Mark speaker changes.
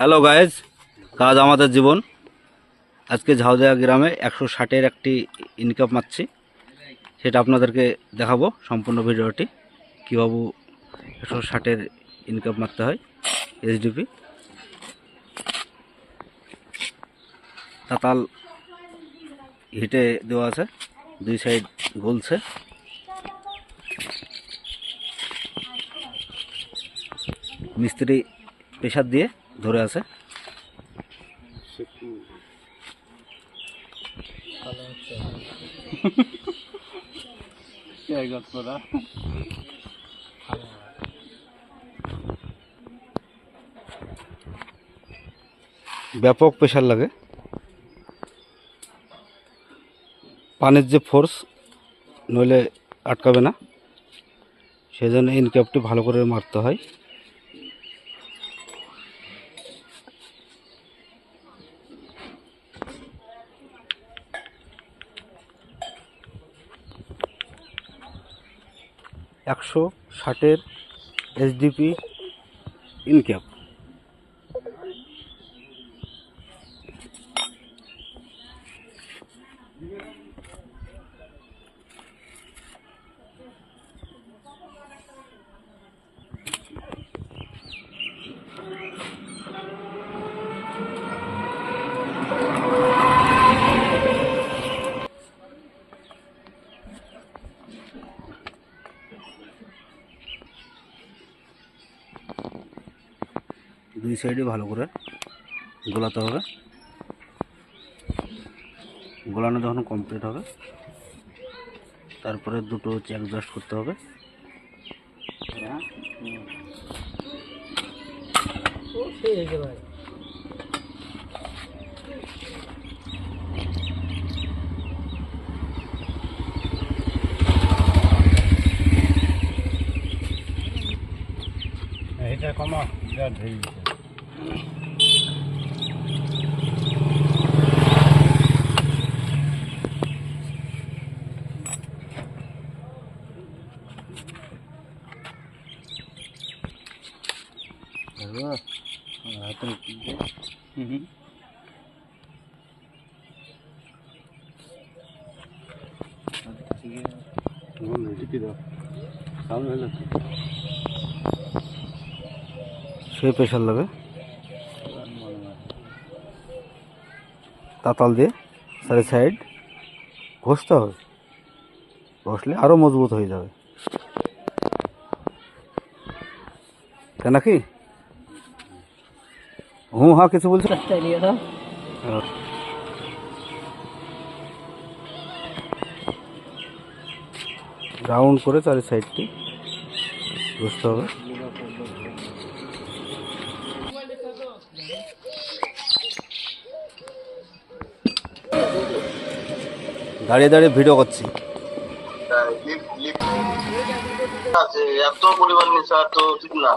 Speaker 1: Hello guys কাজ আমাদের জীবন। আজকে ঝাউদিয়া গ্রামে একশো ষাটের একটি ইনকাম মারছি সেটা আপনাদেরকে দেখাবো সম্পূর্ণ ভিডিওটি। কীভাবে একশো ষাটের ইনকাম মারতে হয় এইচডিপি তাতাল হিটে দেওয়া আছে, দুই সাইড গলছে। মিস্ত্রি প্রেশার দিয়ে ধরে আছে। ব্যাপক প্রেশার লাগে। পানির যে ফোর্স নইলে আটকাবে না। সেই জন্য ইনক্যাপটি ভালো করে মারতে হয়। একশো ষাটের এইচডিপি ইনক্যাপ। দুই সাইডে ভালো করে গোলাতে হবে গোলানো যখন কমপ্লিট হবে তারপরে দুটো চেক জাস্ট করতে হবে
Speaker 2: এটা কমা বিরাট হয়ে গেছে
Speaker 1: সেই প্রেশার লাগে তাতাল দিয়ে সারি সাইড ঘষতে হবে। ঘষলে আরও মজবুত হয়ে যাবে। কেন কি হুম হ্যাঁ কিছু বলছো হ্যাঁ। রাউন্ড করে চারি সাইডটি ঘষতে হবে। দাঁড়িয়ে দাঁড়িয়ে ভিডিও করছি।
Speaker 3: আছে এত পরিমাণ নেশা তো ঠিক না।